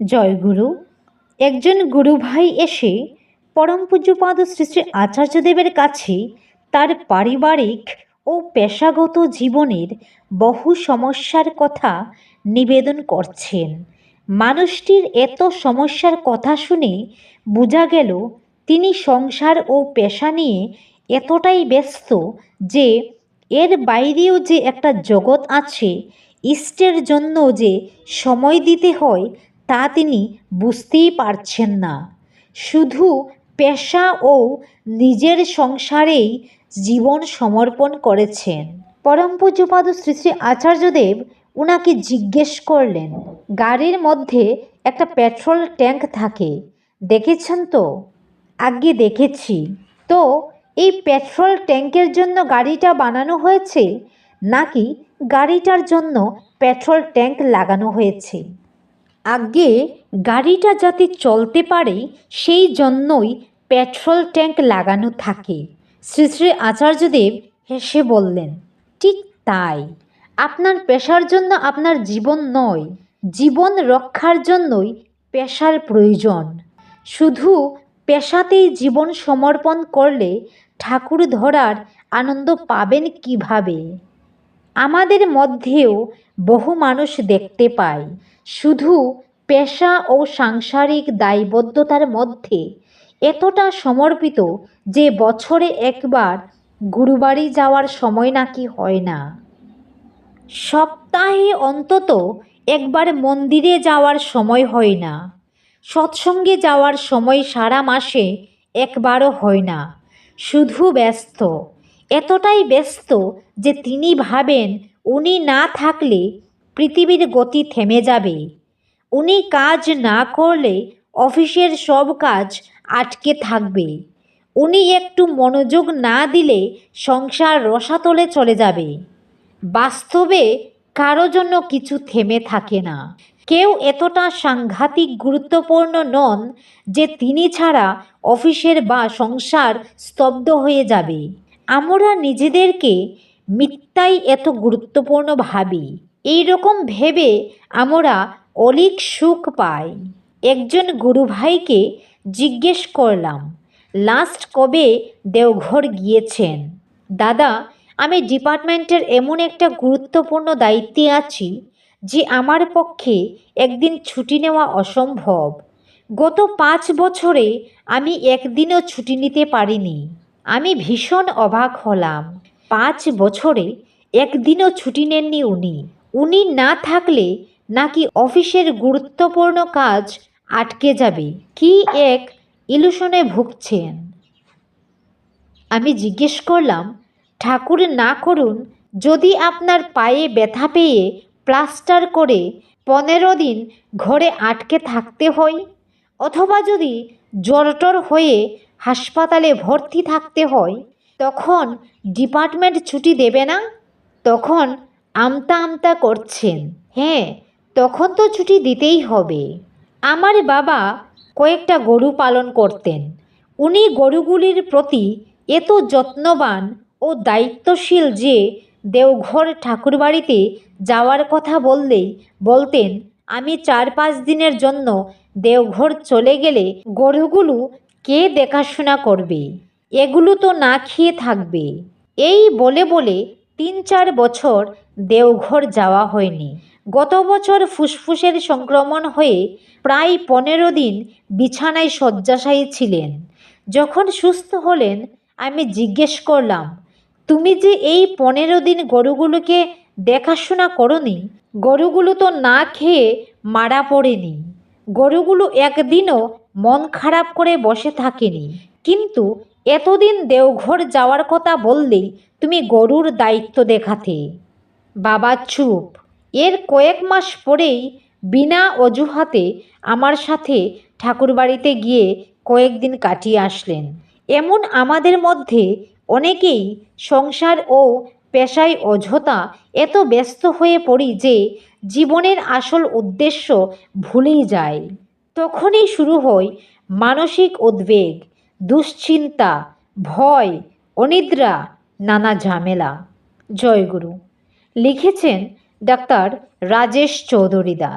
জয়গুরু, একজন গুরু ভাই এসে পরম পূজ্যপাদ শ্রী শ্রী আচার্যদেবের কাছে তার পারিবারিক ও পেশাগত জীবনের বহু সমস্যার কথা নিবেদন করছেন। মানুষটির এত সমস্যার কথা শুনে বোঝা গেল, তিনি সংসার ও পেশা নিয়ে এতটাই ব্যস্ত যে এর বাইরেও যে একটা জগৎ আছে, ইষ্টের জন্য যে সময় দিতে হয় তা তিনি বুঝতেই পারছেন না। শুধু পেশা ও নিজের সংসারেই জীবন সমর্পণ করেছেন। পরম পূজ্যপাদ শ্রী শ্রী আচার্যদেব ওনাকে জিজ্ঞেস করলেন, গাড়ির মধ্যে একটা পেট্রোল ট্যাঙ্ক থাকে, দেখেছেন তো? আগে দেখেছি। তো, এই পেট্রোল ট্যাঙ্কের জন্য গাড়িটা বানানো হয়েছে, নাকি গাড়িটার জন্য পেট্রোল ট্যাঙ্ক লাগানো হয়েছে? আগে গাড়িটা যাতে চলতে পারে, সেই জন্যই পেট্রোল ট্যাঙ্ক লাগানো থাকে। শ্রী শ্রী আচার্যদেব হেসে বললেন, ঠিক তাই। আপনার পেশার জন্য আপনার জীবন নয়, জীবন রক্ষার জন্যই পেশার প্রয়োজন। শুধু পেশাতেই জীবন সমর্পণ করলে ঠাকুর ধরার আনন্দ পাবেন কীভাবে? আমাদের মধ্যেও বহু মানুষ দেখতে পায়। শুধু পেশা ও সাংসারিক দায়বদ্ধতার মধ্যে এতটা সমর্পিত যে বছরে একবার গুরুবাড়ি যাওয়ার সময় নাকি হয় না। সপ্তাহে অন্তত একবার মন্দিরে যাওয়ার সময় হয় না। সৎসঙ্গে যাওয়ার সময় সারা মাসে একবারও হয় না। শুধু ব্যস্ত। এতটাই ব্যস্ত যে তিনি ভাবেন উনি না থাকলে পৃথিবীর গতি থেমে যাবে। উনি কাজ না করলে অফিসের সব কাজ আটকে থাকবে। উনি একটু মনোযোগ না দিলে সংসার রসাতলে চলে যাবে। বাস্তবে কারও জন্য কিছু থেমে থাকে না। কেউ এতটা সাংঘাতিক গুরুত্বপূর্ণ নন যে তিনি ছাড়া অফিসের বা সংসার স্তব্ধ হয়ে যাবে। আমরা নিজেদেরকে মিথ্যাই এত গুরুত্বপূর্ণ ভাবি। এই রকম ভেবে আমরা অলিক সুখ পাই একজন গুরু ভাইকে জিজ্ঞেস করলাম, লাস্ট কবে দেওঘর গিয়েছেন? দাদা, আমি ডিপার্টমেন্টের এমন একটা গুরুত্বপূর্ণ দায়িত্বে আছি যে আমার পক্ষে একদিন ছুটি নেওয়া অসম্ভব। গত পাঁচ বছরে আমি একদিনও ছুটি নিতে পারিনি। আমি ভীষণ অবাক হলাম। পাঁচ বছরে একদিনও ছুটি নেননি উনি। উনি না থাকলে নাকি অফিসের গুরুত্বপূর্ণ কাজ আটকে যাবে? কি এক ইলুশনে ভুগছেন? আমি জিজ্ঞেস করলাম, ঠাকুর না করুন, যদি আপনার পায়ে ব্যথা পেয়ে প্লাস্টার করে পনেরো দিন ঘরে আটকে থাকতে হয়, অথবা যদি জ্বরটর হয়ে হাসপাতালে ভর্তি থাকতে হয়, তখন ডিপার্টমেন্ট ছুটি দেবে না? তখন আমতা আমতা করছেন। হ্যাঁ তখন তো ছুটি দিতেই হবে। আমার বাবা কয়েকটা গরু পালন করতেন। উনি গরুগুলির প্রতি এত যত্নবান ও দায়িত্বশীল যে দেওঘর ঠাকুরবাড়িতে যাওয়ার কথা বললেই বলতেন, আমি চার পাঁচ দিনের জন্য দেওঘর চলে গেলে গরুগুলো কে দেখাশোনা করবে? এগুলো তো না খেয়ে থাকবে। এই বলে বলে তিন চার বছর দেওঘর যাওয়া হয়নি। গত বছর ফুসফুসের সংক্রমণ হয়ে প্রায় পনেরো দিন বিছানায় শয্যাশায়ী ছিলেন। যখন সুস্থ হলেন, আমি জিজ্ঞেস করলাম, তুমি যে এই পনেরো দিন গরুগুলোকে দেখাশোনা করনি? গরুগুলো তো না খেয়ে মারা পড়েনি। গরুগুলো একদিনও মন খারাপ করে বসে থাকেনি। কিন্তু এতদিন দেওঘর যাওয়ার কথা বললেই তুমি গরুর দায়িত্ব দেখাতে। বাবা চুপ। এর কয়েক মাস পরেই বিনা অজুহাতে আমার সাথে ঠাকুরবাড়িতে গিয়ে কয়েকদিন কাটিয়ে আসলেন। এমন আমাদের মধ্যে অনেকেই সংসার ও পেশায় অযথা এত ব্যস্ত হয়ে পড়ি যে জীবনের আসল উদ্দেশ্য ভুলেই যায় তখনই শুরু হয় মানসিক উদ্বেগ, দুশ্চিন্তা, ভয়, অনিদ্রা, নানা ঝামেলা। জয়গুরু লিখেছেন ডাক্তার রাজেশ চৌধুরীদা